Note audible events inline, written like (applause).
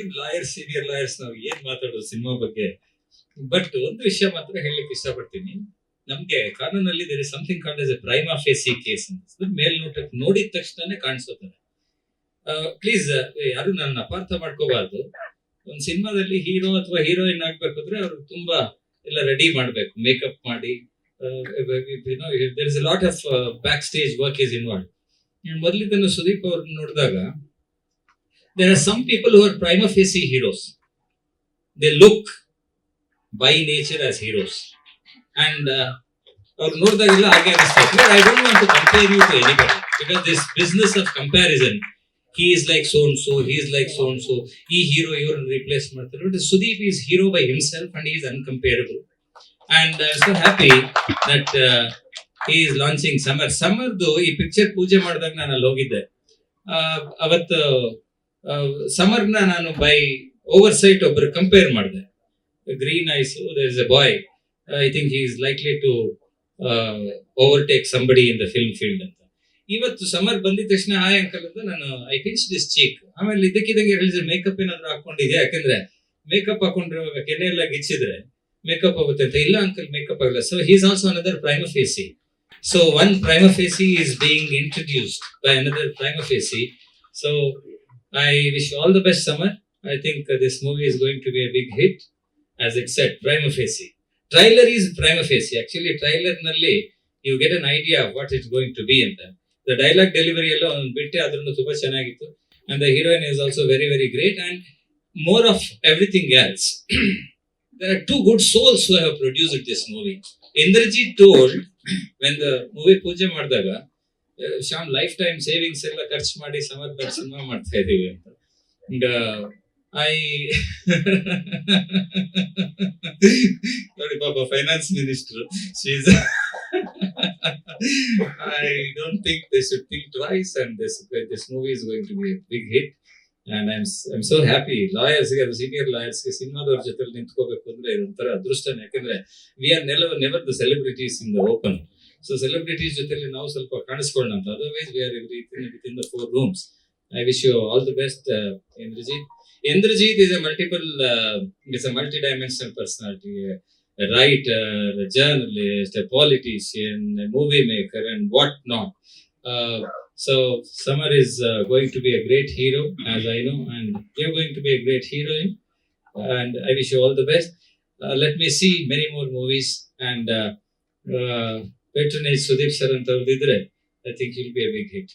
ಏನ್ lawyer senior lawyers ನಾವು ಏನ್ ಮಾತಾಡೋದು ಸಿನಿಮಾ ಬಗ್ಗೆ? ಬಟ್ ಒಂದು ವಿಷಯ ಮಾತ್ರ ಹೇಳಲಿಕ್ಕೆ ಇಷ್ಟಪಡ್ತೀನಿ. ನಮ್ಗೆ ಕಾನೂನಲ್ಲಿ there is something called as a prima facie case ಮೇಲ್ನೋಟಕ್ಕೆ ನೋಡಿದ ತಕ್ಷಣನೇ ಕಾಣಿಸೋತಾರೆ ಪ್ಲೀಸ್ ಯಾರು ನನ್ನ ಅಪಾರ್ಥ ಮಾಡ್ಕೋಬಾರ್ದು. ಒಂದು ಸಿನಿಮಾದಲ್ಲಿ ಹೀರೋ ಅಥವಾ ಹೀರೋಯಿನ್ ಆಗ್ಬೇಕು ಅಂದ್ರೆ ಅವ್ರು ತುಂಬಾ ಎಲ್ಲ ರೆಡಿ ಮಾಡ್ಬೇಕು. ಮೇಕಪ್ ಮಾಡಿ lot of backstage work is involve ಮೊದಲಿದ್ದನ್ನು Sudeep ಅವ್ರನ್ನ ನೋಡಿದಾಗ there are some people who are prima facie heroes they look by nature as heroes and ಅವ್ರು ನೋಡಿದಾಗೆಲ್ಲ ಹಾಗೆ ಅನಿಸ್ತಾ ಇತ್ತು I don't want to compare you to anybody because this business of comparison he is like so and so he is like so and so ಈ hero ಇವ್ರನ್ನ replace ಮಾಡ್ತಾರೆ but Sudeep is hero by himself and is uncomparable and so happy that he is launching Samar ಸಮರ್ದು ಈ picture ಪೂಜೆ ಮಾಡಿದಾಗ ನಾನು ಅಲ್ಲಿ ಹೋಗಿದ್ದೆ ಅವತ್ತು ಸಮರ್ನ ನಾನು ಬೈ ಓವರ್ ಸೈಟ್ ಒಬ್ಬರು ಕಂಪೇರ್ ಮಾಡಿದೆ green eyes there is a boy I think he is likely to overtake somebody in the film field ಅಂತ. ಇವತ್ತು ಸಮರ್ ಬಂದಿದ ತಕ್ಷಣ, ಹಾಯ್ ಅಂಕಲ್ ಅಂತ ನಾನು ಐ ಪಿಂಚ್ ದಿಸ್ ಚೀಕ್ ಆಮೇಲೆ ಇದಕ್ಕಿದಂಗೆ ಹೇಳಿದ್ರೆ ಮೇಕಪ್ ಏನಾದ್ರು ಹಾಕೊಂಡಿದ್ಯಾ ಯಾಕಂದ್ರೆ ಮೇಕಪ್ ಹಾಕೊಂಡಿರುವಾಗ ಕೆನೆ ಎಲ್ಲ ಗಿಚ್ಚಿದ್ರೆ ಮೇಕಪ್ ಆಗುತ್ತೆ ಅಂತ. ಇಲ್ಲ ಅಂಕಲ್ ಮೇಕಪ್ ಆಗಲ್ಲ. So he's also another prima facie so one prima facie is being introduced by another prima facie so I wish all the best Samar I think this movie is going to be a big hit as it set prima facie trailer is prima facie actually ಟ್ರೈಲರ್ನಲ್ಲಿ you get an idea what it going to be ಅಂತ. The dialogue delivery ಎಲ್ಲ ಒಂದು ಬಿಟ್ಟೆ ಆದ್ರೂ ತುಂಬಾ ಚೆನ್ನಾಗಿತ್ತು. And the heroine is also very very great and more of everything else there are two good souls who have produced this movie. Indrajit told, when the movie ಪೂಜೆ ಮಾಡಿದಾಗ Shyam life time savings ಎಲ್ಲ ಖರ್ಚು ಮಾಡಿ ಸಮರ್ಥ cinema (laughs) ಮಾಡ್ತಾ ಇದೀವಿ ಅಂತ. And I (laughs) ನೋಡಿ ಪಾಪ finance minister she's I don't think this should think twice and this this movie is going to be big hit and I am so happy ಲಾಯರ್ಸ್ಗೆ senior ಲಾಯರ್ಸ್ಗೆ ಸಿನಿಮಾದವ್ರ ಜೊತೆ ನಿಂತ್ಕೋಬೇಕು ಅಂದ್ರೆ ಇದೊಂಥರ ಅದೃಷ್ಟನೇ. ಯಾಕಂದ್ರೆ we are ನೆಲವ್ never the celebrities in the open so celebrities ಜೊತೆಲಿ ನಾವು ಸ್ವಲ್ಪ ಕಾಣಿಸ್ಕೊಳ್ಳೋಣ ಅಂತ otherwise we are with in the four rooms I wish you all the best Indrajit Indrajit is a multiple is a multi dimensional personality writer, a journalist, a politician, a movie maker, and what not. Uh, so Summer is uh, going to be a great hero, as I know, and you're going to be a great heroine. And I wish you all the best. Uh, let me see many more movies and uh, uh, ಬೆಟ್ರನೇ Sudeep sir ಅಂತ ಅವರು ಇದ್ರೆ I think it'll be a big hit